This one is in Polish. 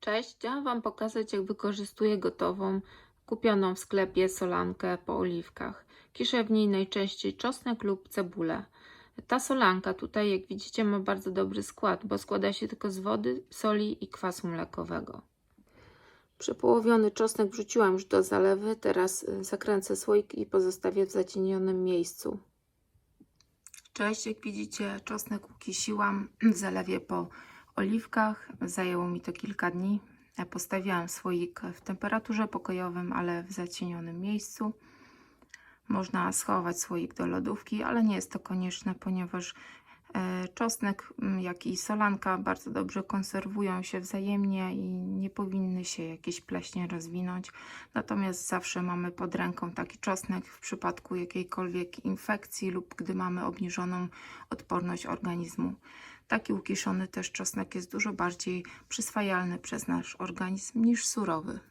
Cześć, chciałam Wam pokazać, jak wykorzystuję gotową, kupioną w sklepie solankę po oliwkach. Kiszę w niej najczęściej czosnek lub cebulę. Ta solanka tutaj, jak widzicie, ma bardzo dobry skład, bo składa się tylko z wody, soli i kwasu mlekowego. Przepołowiony czosnek wrzuciłam już do zalewy, teraz y, zakręcę słoik i pozostawię w zacienionym miejscu. Cześć, jak widzicie, czosnek ukisiłam w zalewie po oliwkach. Zajęło mi to kilka dni. Postawiłam słoik w temperaturze pokojowym, ale w zacienionym miejscu. Można schować słoik do lodówki, ale nie jest to konieczne, ponieważ czosnek, m, jak i solanka bardzo dobrze konserwują się wzajemnie i nie powinny się jakieś pleśnie rozwinąć. Natomiast zawsze mamy pod ręką taki czosnek w przypadku jakiejkolwiek infekcji lub gdy mamy obniżoną odporność organizmu. Taki ukiszony też czosnek jest dużo bardziej przyswajalny przez nasz organizm niż surowy.